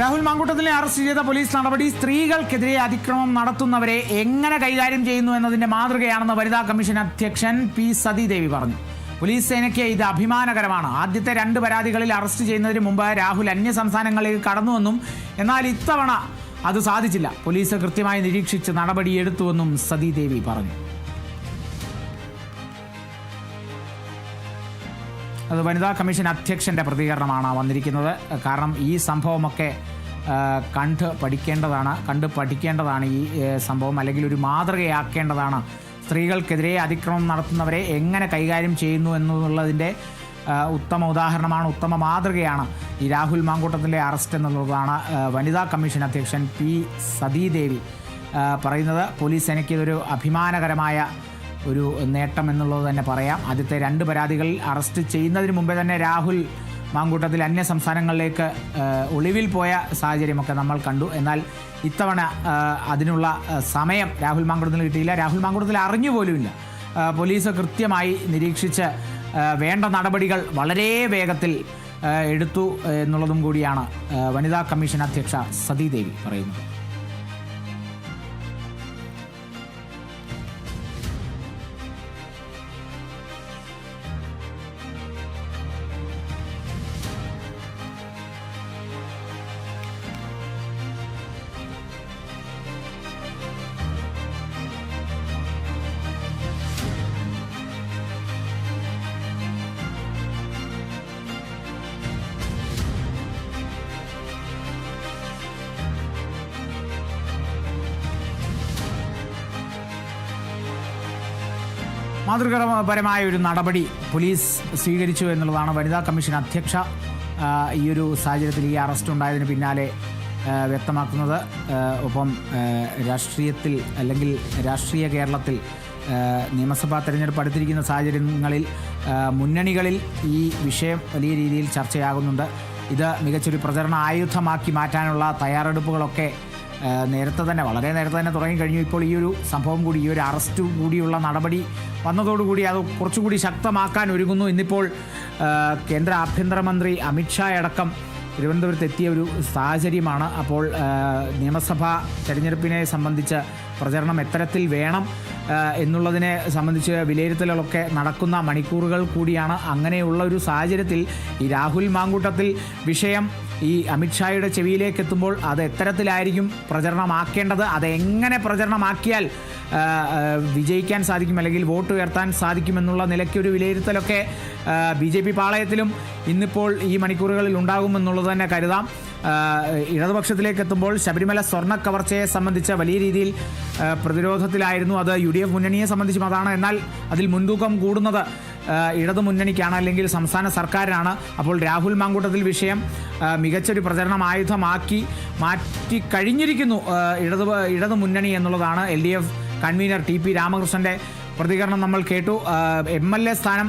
രാഹുൽ മാങ്കൂട്ടത്തിലെ അറസ്റ്റ് ചെയ്ത പോലീസ് നടപടി സ്ത്രീകൾക്കെതിരെ അതിക്രമം നടത്തുന്നവരെ എങ്ങനെ കൈകാര്യം ചെയ്യുന്നു എന്നതിന്റെ മാതൃകയാണെന്ന് വനിതാ കമ്മീഷൻ അധ്യക്ഷൻ പി സതീദേവി പറഞ്ഞു. പോലീസ് സേനയ്ക്ക് ഇത് അഭിമാനകരമാണ്. ആദ്യത്തെ രണ്ട് പരാതികളിൽ അറസ്റ്റ് ചെയ്യുന്നതിന് മുമ്പ് രാഹുൽ അന്യ സംസ്ഥാനങ്ങളിലേക്ക് കടന്നുവെന്നും എന്നാൽ ഇത്തവണ അത് സാധിച്ചില്ല. പോലീസ് കൃത്യമായി നിരീക്ഷിച്ച് നടപടിയെടുത്തുവെന്നും സതീദേവി പറഞ്ഞു. അത് വനിതാ കമ്മീഷൻ അധ്യക്ഷന്റെ പ്രതികരണമാണ് വന്നിരിക്കുന്നത്. കാരണം ഈ സംഭവമൊക്കെ കണ്ട് പഠിക്കേണ്ടതാണ് കണ്ട് പഠിക്കേണ്ടതാണ് ഈ സംഭവം. അല്ലെങ്കിൽ ഒരു മാതൃകയാക്കേണ്ടതാണ്. സ്ത്രീകൾക്കെതിരെ അതിക്രമം നടത്തുന്നവരെ എങ്ങനെ കൈകാര്യം ചെയ്യുന്നു എന്നുള്ളതിന്റെ ഉത്തമ ഉദാഹരണമാണ് ഉത്തമ മാതൃകയാണ് ഈ രാഹുൽ മാങ്കൂട്ടത്തിന്റെ അറസ്റ്റ് എന്നുള്ളതാണ് വനിതാ കമ്മീഷൻ അധ്യക്ഷൻ പി സതീദേവി പറയുന്നത്. പോലീസ് സേനയ്ക്ക് ഇതൊരു അഭിമാനകരമായ ഒരു നേട്ടം എന്നുള്ളത് തന്നെ പറയാം. ആദ്യത്തെ രണ്ട് പരാതികൾ അറസ്റ്റ് ചെയ്യുന്നതിന് മുമ്പേ തന്നെ രാഹുൽ മാങ്കൂട്ടത്തിൽ അന്യ സംസ്ഥാനങ്ങളിലേക്ക് ഒളിവിൽ പോയ സാഹചര്യമൊക്കെ നമ്മൾ കണ്ടു. എന്നാൽ ഇത്തവണ അതിനുള്ള സമയം രാഹുൽ മാങ്കൂട്ടത്തിൽ കിട്ടിയില്ല. രാഹുൽ മാങ്കൂട്ടത്തിൽ അറിഞ്ഞു പോലുമില്ല. പോലീസ് കൃത്യമായി നിരീക്ഷിച്ച് വേണ്ട നടപടികൾ വളരെ വേഗത്തിൽ എടുത്തു എന്നുള്ളതും കൂടിയാണ് വനിതാ കമ്മീഷൻ അധ്യക്ഷ സതീദേവി പറയുന്നത്. മാതൃകാപരമായ ഒരു നടപടി പോലീസ് സ്വീകരിച്ചു എന്നുള്ളതാണ് വനിതാ കമ്മീഷൻ അധ്യക്ഷ ഈ ഒരു സാഹചര്യത്തിൽ ഈ അറസ്റ്റ് ഉണ്ടായതിന് പിന്നാലെ വ്യക്തമാക്കുന്നത്. ഒപ്പം രാഷ്ട്രീയത്തിൽ അല്ലെങ്കിൽ രാഷ്ട്രീയ കേരളത്തിൽ നിയമസഭാ തെരഞ്ഞെടുപ്പ് അടുത്തിരിക്കുന്ന സാഹചര്യങ്ങളിൽ മുന്നണികളിൽ ഈ വിഷയം വലിയ രീതിയിൽ ചർച്ചയാകുന്നുണ്ട്. ഇത് മികച്ചൊരു പ്രചരണ ആയുധമാക്കി മാറ്റാനുള്ള തയ്യാറെടുപ്പുകളൊക്കെ നേരത്തെ തന്നെ വളരെ നേരത്തെ തന്നെ തുടങ്ങിക്കഴിഞ്ഞു. ഇപ്പോൾ ഈ ഒരു സംഭവം കൂടി ഈ ഒരു അറസ്റ്റ് കൂടിയുള്ള നടപടി വന്നതോടുകൂടി അത് കുറച്ചുകൂടി ശക്തമാക്കാൻ ഒരുങ്ങുന്നു. ഇന്നിപ്പോൾ കേന്ദ്ര ആഭ്യന്തരമന്ത്രി അമിത്ഷാ അടക്കം തിരുവനന്തപുരത്ത് എത്തിയ ഒരു സാഹചര്യമാണ്. അപ്പോൾ നിയമസഭാ തെരഞ്ഞെടുപ്പിനെ സംബന്ധിച്ച് പ്രചരണം എത്തരത്തിൽ വേണം എന്നുള്ളതിനെ സംബന്ധിച്ച് വിലയിരുത്തലുകളൊക്കെ നടക്കുന്ന മണിക്കൂറുകൾ കൂടിയാണ്. അങ്ങനെയുള്ള ഒരു സാഹചര്യത്തിൽ ഈ രാഹുൽ മാങ്കൂട്ടത്തിൽ വിഷയം ഈ അമിത്ഷായുടെ ചെവിയിലേക്ക് എത്തുമ്പോൾ അത് എത്തരത്തിലായിരിക്കും പ്രചരണമാക്കേണ്ടത്. അത് എങ്ങനെ പ്രചരണമാക്കിയാൽ വിജയിക്കാൻ സാധിക്കും അല്ലെങ്കിൽ വോട്ട് ഉയർത്താൻ സാധിക്കുമെന്നുള്ള നിലയ്ക്ക് ഒരു വിലയിരുത്തലൊക്കെ ബി ജെ പി പാളയത്തിലും ഇന്നിപ്പോൾ ഈ മണിക്കൂറുകളിൽ ഉണ്ടാകുമെന്നുള്ളത് തന്നെ കരുതാം. ഇടതുപക്ഷത്തിലേക്ക് എത്തുമ്പോൾ ശബരിമല സ്വർണ കവർച്ചയെ സംബന്ധിച്ച വലിയ രീതിയിൽ പ്രതിരോധത്തിലായിരുന്നു അത്. യു ഡി എഫ് മുന്നണിയെ സംബന്ധിച്ചും അതാണ്. എന്നാൽ അതിൽ മുൻതൂക്കം കൂടുന്നത് ആ, ഇടതു മുന്നണിക്കാണ് അല്ലെങ്കിൽ സംസ്ഥാന സർക്കാരിനാണ് അപ്പോൾ രാഹുൽ മാങ്കൂട്ടത്തിൽ വിഷയം മികച്ചൊരു പ്രചരണം ആയുധമാക്കി മാറ്റി കഴിഞ്ഞിരിക്കുന്നു ഇടതു ഇടതുമുന്നണി എന്നുള്ളതാണ് L D F convener T P രാമകൃഷ്ണന്റെ പ്രതികരണം നമ്മൾ കേട്ടു. എം എൽ എ സ്ഥാനം